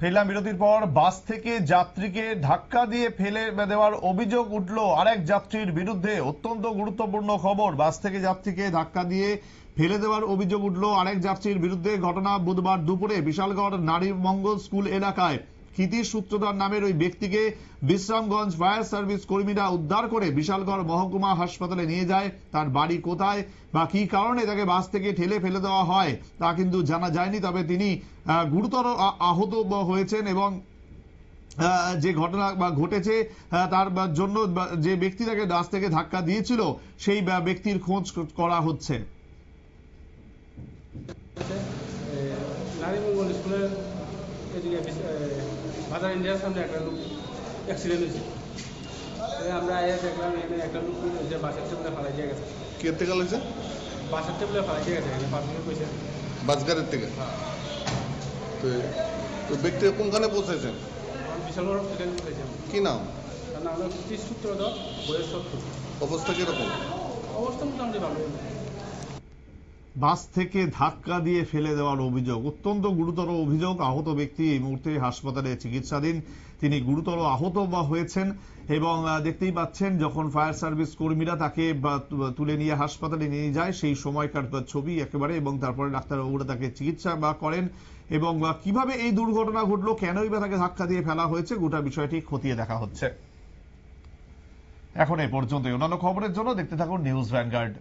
ফেরলাম বিরতির পর বাস থেকে যাত্রীকে ধাক্কা দিয়ে ফেলে দেওয়ার অভিযোগ উঠল আরেক যাত্রীর বিরুদ্ধে। অত্যন্ত গুরুত্বপূর্ণ খবর, বাস থেকে যাত্রীকে ধাক্কা দিয়ে ফেলে দেওয়ার অভিযোগ উঠল আরেক যাত্রীর বিরুদ্ধে। ঘটনা বুধবার দুপুরে বিশালগড় নারী মঙ্গল স্কুল এলাকায়। ক্ষিতিশ সূত্রধার নামের ওই ব্যক্তিকে বিশ্রামগঞ্জ ফায়ার সার্ভিস কর্মীরা উদ্ধার করে বিশালগড় মহকুমা হাসপাতালে নিয়ে যায়। তার বাড়ি কোথায় বা কি কারণে তাকে বাস থেকে ঠেলে ফেলে দেওয়া হয় তা কিন্তু জানা যায়নি। তবে তিনি গুরুতর আহত হয়েছেন এবং যে ঘটনা বা ঘটেছে তার জন্য যে ব্যক্তি তাকে বাস থেকে ধাক্কা দিয়েছিল, সেই ব্যক্তির খোঁজ করা হচ্ছে। নারী মঙ্গল স্কুলের এদিকে বাজার ইন্ডিয়ার সামনে একটা লোক অ্যাক্সিডেন্ট হয়েছে। আমরা এ দেখলাম এখানে একটা লোক যে বাসের টেবিলে ফালাই দিয়ে গেছে। কে থেকে লাগছে বাসের টেবিলে ফালাই দিয়ে গেছে পাঁচ মিনিট পয়সা বাসগাড়ির থেকে? তো তো ব্যক্তি কোনখানে পৌঁছেছেন? বিশাল বড় হসপিটাল পেয়েছি কি নাম? তার নাম হলো ত্রিশ সূত্র দল বইয়ের সত্য অবস্থা কীরকম? অবস্থা মোটামুটি ভালো বাস থেকে ধাক্কা দিয়ে ফেলে দেওয়ার অভিযোগ। অত্যন্ত গুরুতর অভিযোগ। আহত ব্যক্তি এই মুহূর্তে হাসপাতালে চিকিৎসাধীন। তিনি গুরুতর আহত বা হয়েছেন এবং দেখতেই পাচ্ছেন যখন ফায়ার সার্ভিস কর্মীরা তাকে তুলে নিয়ে হাসপাতালে নিয়ে যায়, সেই সময়কার ছবি একেবারে এবং তারপরে ডাক্তারবাবুরা তাকে চিকিৎসা বা করেন এবং কীভাবে এই দুর্ঘটনা ঘটলো, কেনই বা তাকে ধাক্কা দিয়ে ফেলা হয়েছে, গোটা বিষয়টি খতিয়ে দেখা হচ্ছে। এখন এই পর্যন্ত অন্যান্য খবরের জন্য দেখতে থাকুন নিউজ ভ্যানগার্ড।